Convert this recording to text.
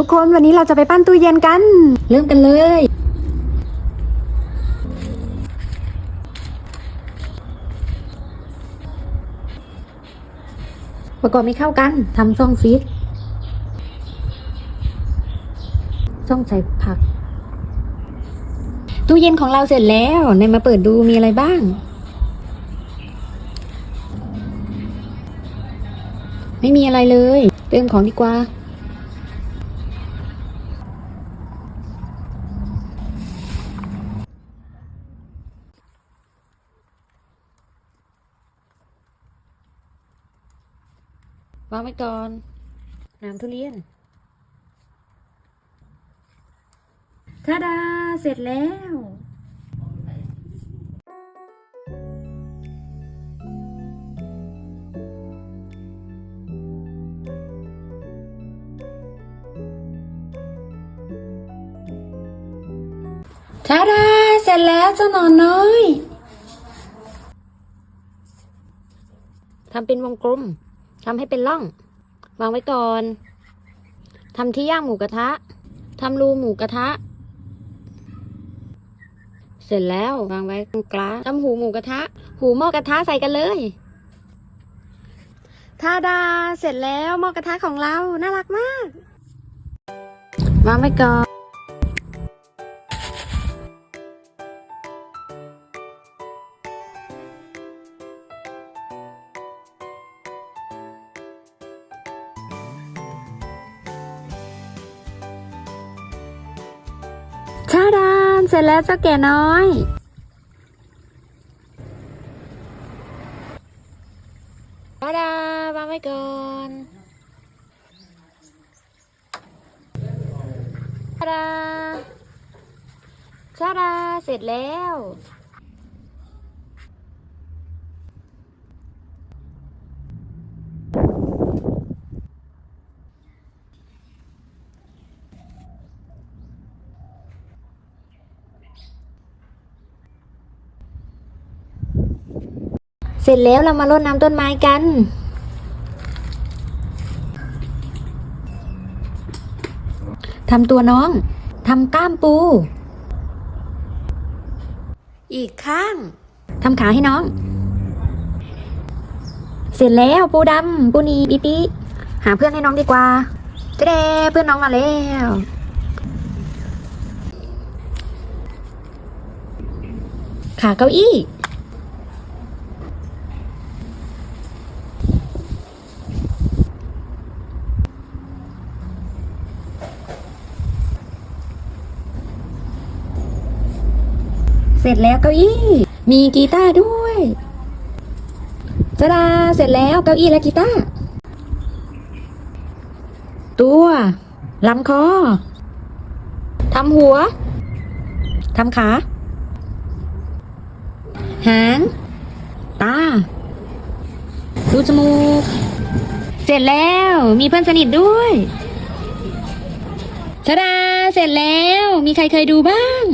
ทุกคนวันนี้เราจะไปปั้นตู้เย็นกัน เริ่มกันเลย ประกอบไม่เข้ากันทำซ่องฟิตซ่องใส่ผัก ตู้เย็นของเราเสร็จแล้วในมาเปิดดูมีอะไรบ้าง ไม่มีอะไรเลย เติมของดีกว่า วางไว้ก่อนน้ำทุเรียนทาดา เสร็จแล้ว ทาดา เสร็จแล้วเจ้าหนอนน้อย ทำเป็นวงกลม ทำให้เป็นร่อง วางไว้ก่อนทำที่ย่างหมูกระทะทำรูหมูกระทะ เสร็จแล้ววางไว้ตรงกลางทำหูหมูกระทะ หูหม้อกระทะใส่กันเลยทาดาเสร็จแล้วหม้อกระทะของเราน่ารักมากวางไว้ก่อน เสร็จแล้วเจ้าแก่น้อยทาดาวางไว้ก่อนทาดาชาดา เสร็จแล้ว เสร็จแล้วเรามารดน้ำต้นไม้กัน ทำตัวน้อง ทำก้ามปู อีกข้าง ทำขาให้น้อง เสร็จแล้วปูดำปูนีปีปีหาเพื่อนให้น้องดีกว่าเจ๊เพื่อนน้องมาแล้วขาเก้าอี้ ร็จแล้วเก้าอี้ มีกีตาร์ด้วยจดาเสร็จแล้วเก้าอี้และกีตาร์ ตัวลำคอทำหัวทำขา หาง ตา ดูจมูก เสร็จแล้ว มีเพื่อนสนิทด้วยชดาเสร็จแล้ว มีใครเคยดูบ้าง